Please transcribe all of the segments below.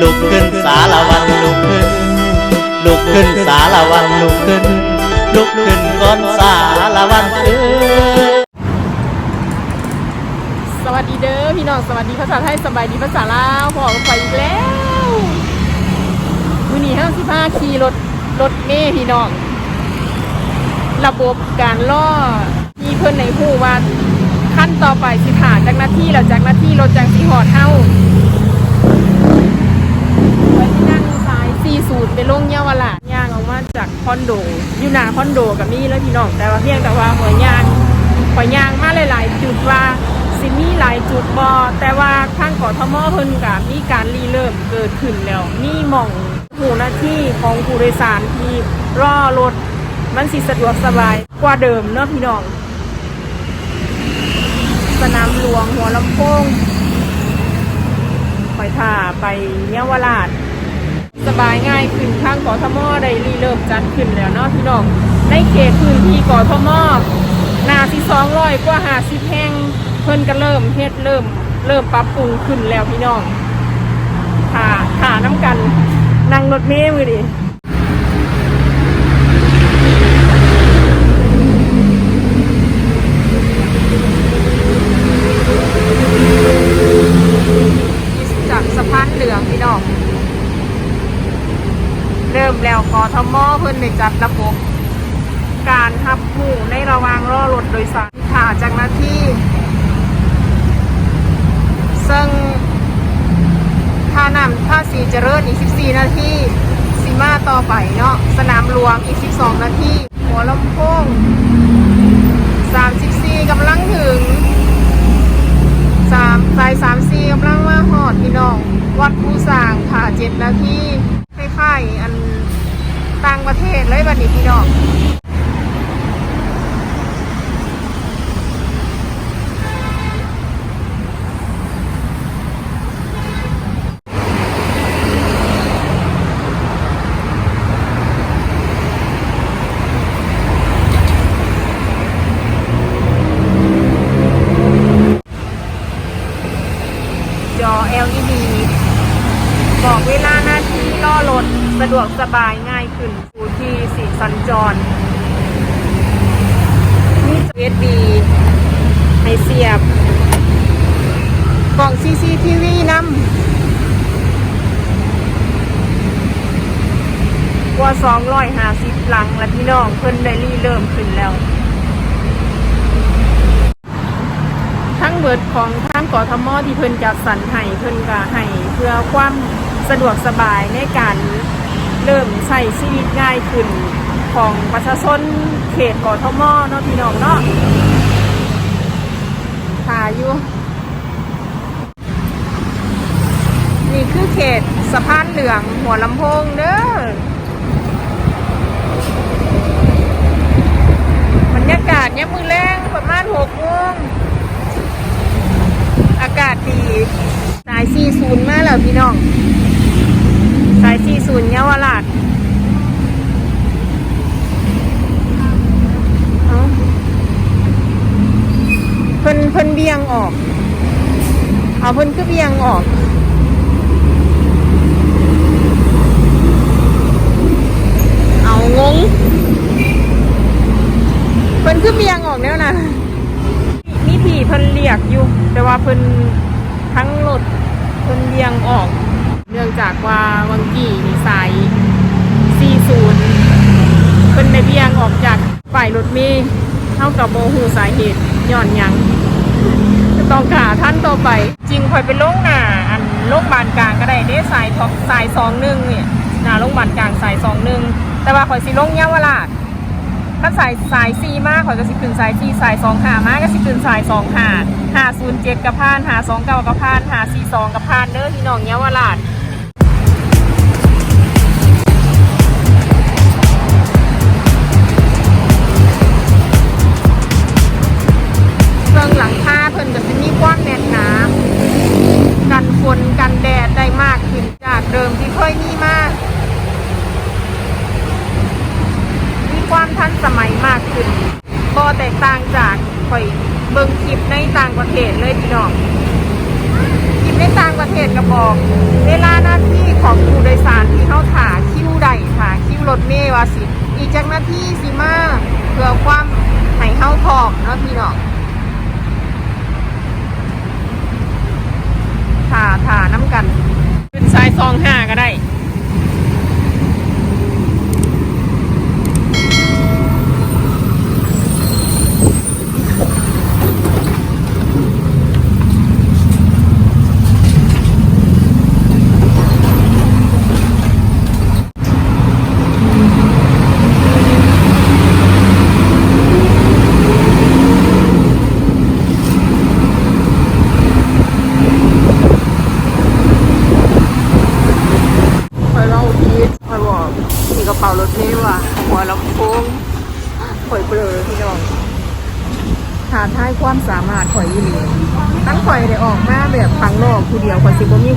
ลุกขึ้นสารวันลุกขึ้น ลุกขึ้นสารวันลุกขึ้น ลุกขึ้นก่อนสารวันเอ้ยสวัสดีเด้อพี่น้องสวัสดีภาษาไทยสบายดีภาษาลาวพอกไปอีกแล้ววันนี้ห้าสิบห้าขี่รถรถเมย์พี่น้องระบบการล่อมีเพื่อนในหูว่าขั้นต่อไปสิผ่านจากหน้าที่แล้วจากหน้าที่รถจังสีหอดเท่าไว้ที่นั่ง ซ้าย40ไปลงเยาวราชย่างออกมาจากคอนโด อยู่หน้าคอนโดกับนี่แล้วพี่น้องแต่ว่าเพียงแต่ว่าหัวยางขอยยางมาหลาย ๆ จุดว่าสิมีหลายจุดบอแต่ว่าข้างกอทมเพิ่นกับมีการรีเริ่มเกิดขึ้นแล้วมีหม่องหูหน้าที่ของผู้โดยสารที่รอรถมันสิสะดวกสบายกว่าเดิมเนาะพี่น้อง สนามหลวงหัวลำโพงคอยท่าไปเยาวราช สบายง่ายขึ้นข้างกทมได้รีเริ่มจัดขึ้นแล้วเนาะพี่น้องในเขตพื้นที่กทมนาที่สองร้อยกว่าหาสิแห่งเพิ่นก็เริ่มเฮ็ดเริ่ม เริ่มปรับปรุงขึ้นแล้วพี่น้องขาขาน้ำกันนั่งรถเมล์มือดิจากสะพานเหลืองพี่น้อง เริ่มแล้วกทมเพิ่นได้จัดระบบ การหับผู้ในระหว่างรอรถโดยสารค่ะจากหน้าที่ ซึ่งท่านำท่าสีเจริญอีก 14 นาทีสีมา ต่อไปเนาะสนามหลวงอีก 12 นาทีหัวลำโพง34กำลังถึงสามสาย34กำลังมาหอดพี่น้อง วัดผู้สร้างค่ะ7นาทีคล้ายๆอันต่างประเทศเลยบัดนี้พี่น้อง จอ LED บอกเวลาหน้าที่ล่อรถสะ ดวกสบายง่ายขึ้นผู้ที่สีสัญจรมี USB ให้เสียบ กล่อง CCTV นำกว่า 250 หลังและพี่น้องเพิ่นได้รีเริ่มขึ้นแล้ว ทั้งเบิดของทางกทมที่เพิ่นจัดสรรให้เพิ่นก็ให้เพื่อความสะดวกสบายในการ เริ่มใส่ชีวิตง่ายขึ้นของประชาชนเขตกทมเนาะพี่น้องเนาะถ่ายอยู่ นี่คือเขตสะพานเหลืองหัวลำโพงเด้อบรรยากาศเนี่ยามมือแรงประมาณหกโมง อากาศดี สาย 40 มาแล้วพี่น้อง สาย 40เยาวราชเอ้าเพิ่นเพิ่นเบี ยงออก เอาเพิ่นก็เบียงออกเอางงเพิ่นคือเบียงออกแล้วนะมีผีเพิ่นเรียกอยู่ แต่ว่าเพิ่นทั้งรถเพิ่นเบียงออก เนื่องจากว่าวังกี้นี่สาย40เพิ่นได้เบียงออกจากฝ่ายรถเมล์เท่ากับโมหูสาเหตุย้อนยัง ต้องขาท่านต่อไป จริงคอยเป็นโรงหนาอันโรงบาลกลางก็ได้เด้สายท็อกสายสองหนึ่งเนี่ยหนาโรงบาลกลางสายสองหนึ่งแต่ว่าคอยสิลงเยาวราชถ้าสายสายซีมากขอยก็สิขึ้นสายซีสายสองหามากก็สิขึ้นสายสองหาหาศูนย์เจ็ดกับพานหาสองเก้ากับพานหาสี่สองกับพานเด้อที่น้องเยาวราช นี่มาก มีความทันสมัยมากขึ้นบอแตกต่างจากข่อยเบิ่งคลิปในต่างประเทศเลยพี่น้อง คลิปในต่างประเทศกระบอก เวลาหน้าที่ของผู้โดยสารที่เขาถ่าคิ้วใดถ่าคิ้วรถเมล์ว่าสิ อีกจากหน้าที่สิมาเพื่อความให้เข้าทองเนาะพี่น้องถ่าถ่าน้ำกัน ซองห้าก็ได้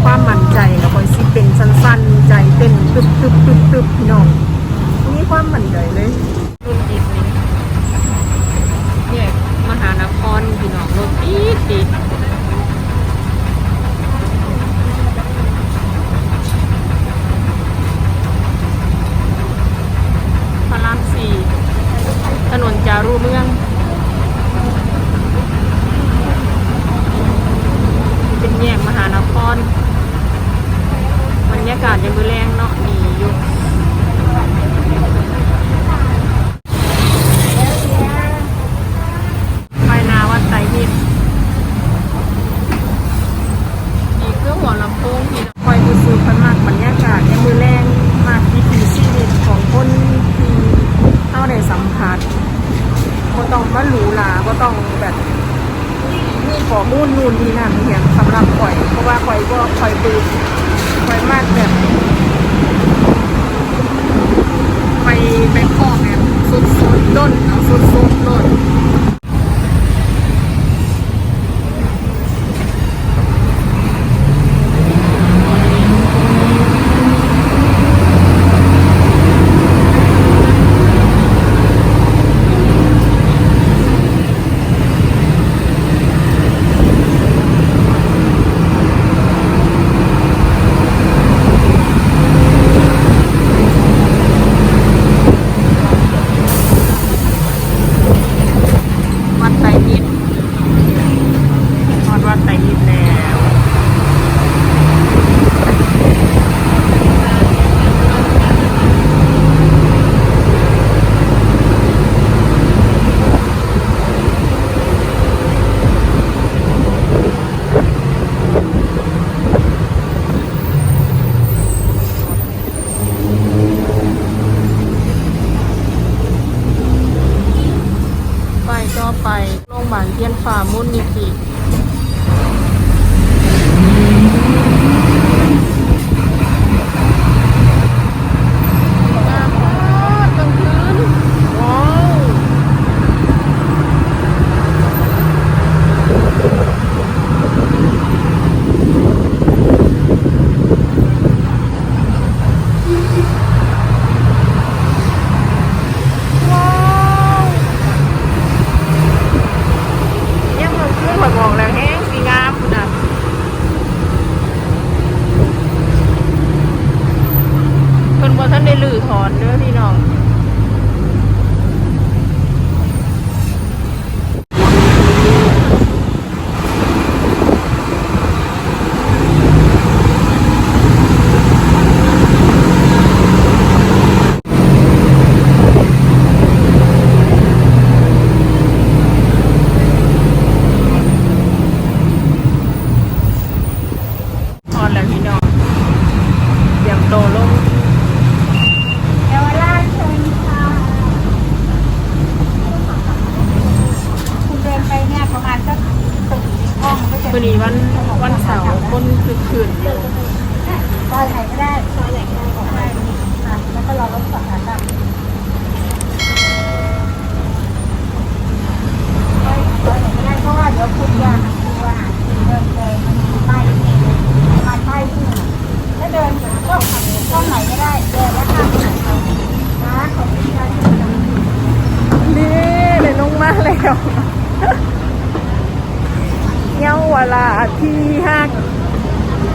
ความมั่นใจแล้วข่อยสิเป็นสั้นๆ ใจเต้นตึบตึบตึบตึบพี่น้องบ่มีความมั่นใจเลยรุ่นอิดนี่เนี่ยมหานครพี่น้องรถติดติด พระรามสี่ถนนจารุเมือง เป็นแยกมหานครบรรยากาศยังมือแรงเนาะดีอยู่ไปนาวัดไตรมิตรนี่คือหัวลำโพงที่คอยดูสูดพันมากบรรยากาศยังมือแรงมากวิถีชีวิตของคนที่เข้าได้สัมผัสก็ต้องมาหรูหราก็ต้องแบบ มีข้อมูลนู่นนี่นั่นเนี่ยสำหรับข่อย เพราะว่าข่ อยปืนคอยมากแบบไปไปข้อแบบสุดสุดๆด้นเอาสุดสุดๆด้น วันนี้วันวันเสาร์คนคือคืนอยู่ซอยไหนก็ได้ซอยไหนก็ได้ออกมาอะแล้วก็รอรถสองคันอะอยซอยไหนก็ได้เพราะว่าเดี๋ยวคุณจะดูว่าเดินเลยมันมีป้ายนี่มาป้ายที่ถ้าเดินก็ขับช่องไหนก็ได้เดินแล้วข้ามถนนไปนะขอบคุณค่ะ นี่เลยลงมาแล้วเยาวราชที่ฮัก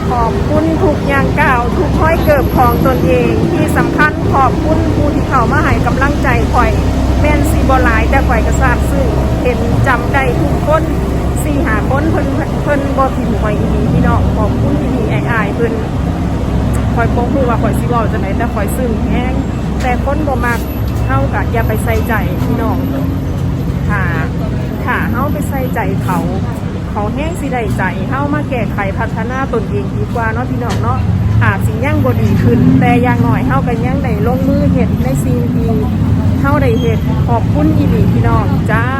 ขอบคุณทุกอย่างกล่าว ทุกห้อยเกิบของตนเองที่สำคัญขอบคุณผู้ที่เขามาให้กำลังใจข่อยแม่นสีบอลายแต่ข่อยกระซาบซึ่งเห็นจำได้ทุกคนสี่หาคนเพิ่นเพิ่นบ่ถิ่มข่อยอีพี่น้องขอบคุณอีหลีไอ้อายๆเพิ่นข่อยบ่ฮู้ว่าข่อยสิเว้าจังไดแต่ข่อยซึ้งแฮงแต่คนบ่มักเฮาก็อย่าไปใส่ใจพี่น้องถ้าถ้าเฮาไปใส่ใจเขาเขาแห้งสิได้ใจเฮามาแก้ไขพัฒนาตนเองดีกว่าเนาะพี่น้องเนาะ อาจสิยังบ่ดีขึ้น แต่อย่างน้อยเฮาก็ยังได้ลงมือเฮ็ดในสิ่งที่เฮาได้เฮ็ดขอบคุณอีหลีพี่น้องเจ้า